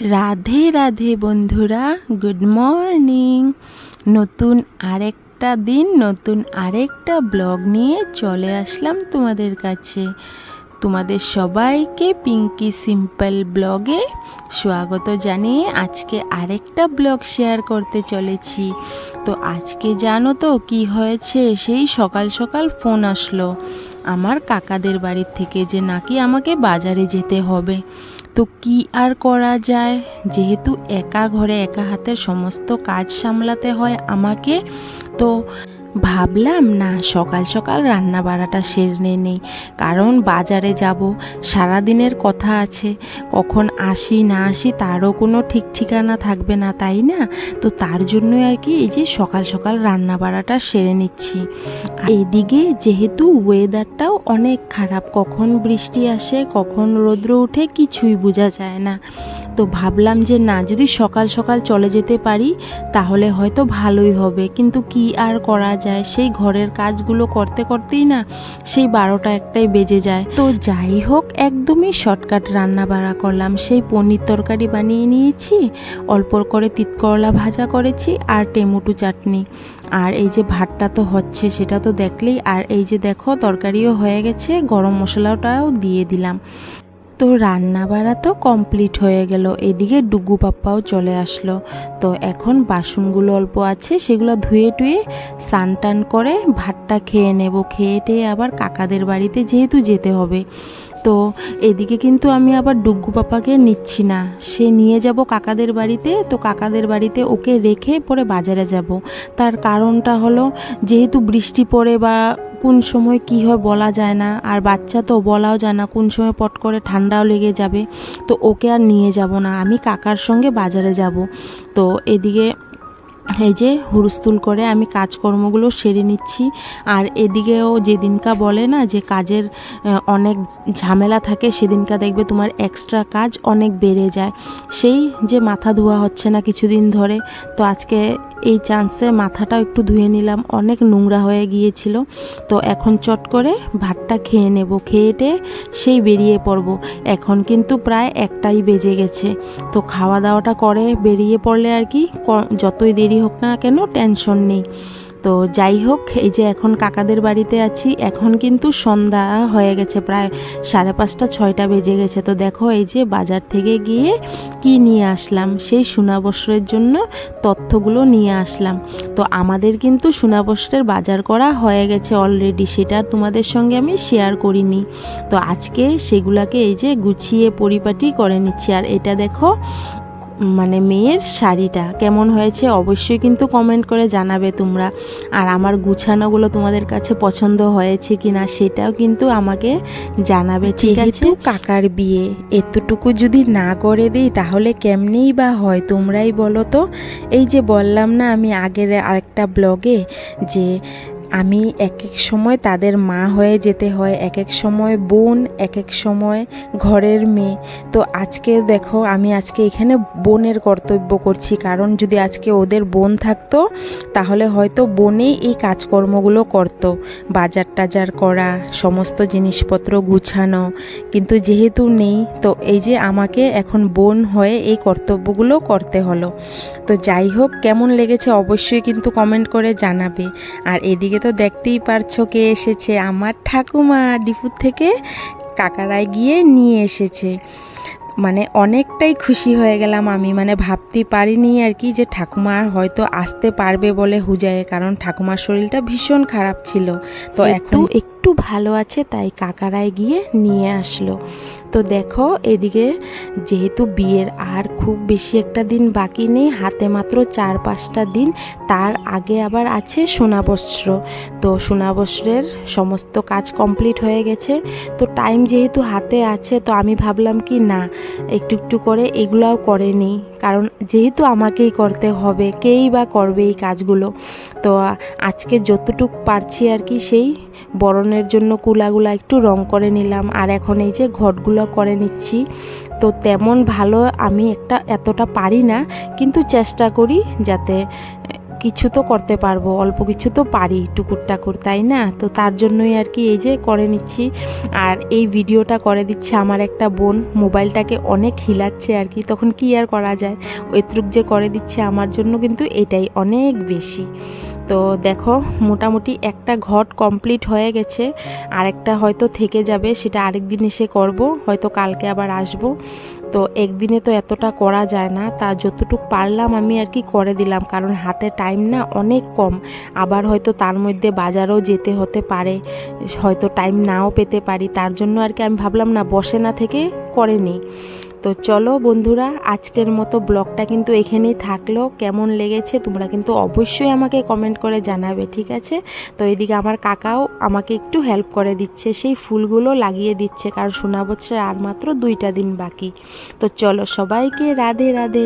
রাধে রাধে বন্ধুরা good morning নতুন আরেকটা দিন, নতুন আরেকটা ব্লগ নিয়ে চলে আসলাম তোমাদের কাছে। তোমাদের সবাইকে পিঙ্কি সিম্পল ব্লগে স্বাগত জানিয়ে আজকে আরেকটা ব্লগ শেয়ার করতে চলেছি। তো আজকে জানো তো কি হয়েছে? সেই সকাল সকাল ফোন আসলো। আমার কাকাদের বাড়ির থেকে যে নাকি আমাকে বাজারে যেতে হবে। তো কি আর করা যায়? যেহেতু একা ঘরে একা হাতের সমস্ত কাজ সামলাতে হয় আমাকে, তো ভাবলাম না, সকাল সকাল রান্না বাড়াটা সেরে নেই। কারণ বাজারে যাব, সারাদিনের কথা আছে। কখন আসি, না আসি তারও কোনো ঠিক ঠিকানা থাকবে না, তাই না? তো তার জন্যই আর কি এই যে সকাল সকাল রান্না বাড়াটা সেরে নিচ্ছি। এইদিকে যেহেতু ওয়েদারটাও অনেক খারাপ, কখন বৃষ্টি আসে, কখন রৌদ্র উঠে কিছুই বোঝা যায় না। তো ভাবলাম যে না, যদি সকাল সকাল চলে যেতে পারি, তাহলে হয়তো ভালোই হবে। কিন্তু কি আর করা যায়? সেই ঘরের কাজগুলো করতে করতেই না, সেই বারোটা একটাই বেজে যায়। তো যাই হোক, একদমই শর্টকাট রান্না বাড়া করলাম। সেই পনির তরকারি বানিয়ে নিয়েছি, অল্প করে তিতকরলা ভাজা করেছি, আর টেমুটু চাটনি। আর এই যে ভাতটা তো হচ্ছে, সেটা তো দেখলেই। আর এই যে দেখো তরকারিও হয়ে গেছে গরম মশলাটাও দিয়ে দিলাম। তো রান্না বাড়া তো কমপ্লিট হয়ে গেল। এদিকে ডুগু পাপ্পাও চলে আসলো। তো এখন বাসনগুলো অল্প আছে, সেগুলো ধুয়ে টুয়ে স্নান টান করে ভাতটা খেয়ে নেব। খেয়ে টেয়ে আবার কাকাদের বাড়িতে যেহেতু যেতে হবে। তো এদিকে কিন্তু আমি আবার ডুগ্গু পাপাকে নিচ্ছি না। সে নিয়ে যাব কাকাদের বাড়িতে। তো কাকাদের বাড়িতে ওকে রেখে পরে বাজারে যাব। তার কারণটা হলো, যেহেতু বৃষ্টি পড়ে বা কোন সময় কি হয় বলা যায় না, আর বাচ্চা তো বলাও যায় না কোন সময় পট করে ঠান্ডাও লেগে যাবে, তো ওকে আর নিয়ে যাব না, আমি কাকার সঙ্গে বাজারে যাব। তো এদিকে এই যে হুড়স্থুল করে আমি কাজকর্মগুলো সেরে নিচ্ছি। আর এদিকেও যেদিনকা বলে না যে কাজের অনেক ঝামেলা থাকে, সেদিনকা দেখবে তোমার এক্সট্রা কাজ অনেক বেড়ে যায়। সেই যে মাথা ধোয়া হচ্ছে না কিছুদিন ধরে, তো আজকে এই চান্সে মাথাটাও একটু ধুয়ে নিলাম। অনেক নোংরা হয়ে গিয়েছিল। তো এখন চট করে ভাতটা খেয়ে নেব। খেয়ে টেয়ে সেই বেরিয়ে পড়ব। এখন কিন্তু প্রায় একটাই বেজে গেছে। তো খাওয়া দাওয়াটা করে বেরিয়ে পড়লে আর ক- যতই দেরি হোক না কেন টেনশন নেই। তো যাই হোক, এই যে এখন কাকাদের বাড়িতে আছি, এখন কিন্তু সন্ধ্যা হয়ে গেছে, প্রায় সাড়ে পাঁচটা, ছয়টা বেজে গেছে। তো দেখো, এই যে বাজার থেকে গিয়ে কি নিয়ে আসলাম? সেই সোনাবস্ত্রের জন্য তথ্যগুলো নিয়ে আসলাম। তো আমাদের কিন্তু সোনাবস্ত্রের বাজার করা হয়ে গেছে অলরেডি সেটা তোমাদের সঙ্গে আমি শেয়ার করিনি। তো আজকে সেগুলাকে এই যে গুছিয়ে পরিপাটি করে নিচ্ছি। আর এটা দেখো মানে মেয়ের শাড়িটা কেমন হয়েছে অবশ্যই কিন্তু কমেন্ট করে জানাবে তোমরা। আর আমার গুছানোগুলো তোমাদের কাছে পছন্দ হয়েছে কি না সেটাও কিন্তু আমাকে জানাবে, ঠিক আছে? কাকার বিয়ে, এতটুকু যদি না করে দিই তাহলে কেমনেই বা হয় তোমরাই বলো তো? এই যে বললাম না আমি আগের আরেকটা ব্লগে যে আমি এক এক সময় তাদের মা হয়ে যেতে হয় এক এক সময় বোন এক এক সময় ঘরের মেয়ে। তো আজকে দেখো, আমি আজকে এখানে বোনের কর্তব্য করছি। কারণ যদি আজকে ওদের বোন থাকতো, তাহলে হয়তো বোনেই এই কাজকর্মগুলো করতো। বাজার টাজার করা, সমস্ত জিনিসপত্র গুছানো। কিন্তু যেহেতু নেই, তো এই যে আমাকে এখন বোন হয়ে এই কর্তব্যগুলো করতে হলো। তো যাই হোক, কেমন লেগেছে অবশ্যই কিন্তু কমেন্ট করে জানাবে। আর এদিকে তো দেখতেই পারছ কে এসেছে। আমার ঠাকুমা ডিপুর থেকে কাকারায় গিয়ে নিয়ে এসেছে। মানে অনেকটাই খুশি হয়ে গেলাম আমি। মানে ভাবতে পারিনি আর কি যে ঠাকুমা আর হয়তো আসতে পারবে বলে হুজায়ে কারণ ঠাকুমার শরীরটা ভীষণ খারাপ ছিল। তো একটু এখন একটু ভালো আছে তাই কাকারায় গিয়ে নিয়ে আসলো। তো দেখো এদিকে যেহেতু বিয়ের আর খুব বেশি একটা দিন বাকি নেই হাতে মাত্র চার পাঁচটা দিন তার আগে আবার আছে সোনাবস্ত্র। তো সোনাবস্ত্রের সমস্ত কাজ কমপ্লিট হয়ে গেছে। তো টাইম যেহেতু হাতে আছে তো আমি ভাবলাম কি না একটু একটু করে এগুলাও করে নিই। কারণ যেহেতু আমাকেই করতে হবে, কেই বা করবে এই কাজগুলো? তো আজকে যতটুক পারছি আর কি, সেই বরণের জন্য কুলাগুলা একটু রং করে নিলাম। আর এখন এই যে ঘটগুলো করে নিচ্ছি, তো তেমন ভালো আমি একটা এতটা পারি না, কিন্তু চেষ্টা করি যাতে কিছু তো করতে পারব, অল্প কিছু তো পারি টুকুর টাকুর, তাই না? তো তার জন্যই আর কি এই যে করে নিচ্ছি। আর এই ভিডিওটা করে দিচ্ছে আমার একটা বোন, মোবাইলটাকে অনেক হিলাচ্ছে আর কি, তখন কি আর করা যায়? এতটুক যে করে দিচ্ছে আমার জন্য কিন্তু এটাই অনেক বেশি। তো দেখো, মোটামুটি একটা ঘট কমপ্লিট হয়ে গেছে, আরেকটা হয়তো থেকে যাবে, সেটা আরেক দিন এসে করব, হয়তো কালকে আবার আসব। তো একদিনে তো এতটা করা যায় না, তা যতটুক পারলাম আমি আর কি করে দিলাম, কারণ হাতে টাইম না অনেক কম। আবার হয়তো তার মধ্যে বাজারও যেতে হতে পারে। হয়তো টাইম নাও পেতে পারি। তার জন্য আর কি আমি ভাবলাম, না, বসে না থেকে করে নিই। তো চলো বন্ধুরা, আজকের মতো ব্লগটা কিন্তু এখানেই থাকল। কেমন লেগেছে তোমরা কিন্তু অবশ্যই আমাকে কমেন্ট করে জানাবে, ঠিক আছে? তো এদিকে আমার কাকাও আমাকে একটু হেল্প করে দিচ্ছে। সেই ফুলগুলো লাগিয়ে দিচ্ছে, কারণ সোনা বছর আর মাত্র দুইটা দিন বাকি। তো চলো সবাইকে রাধে রাধে।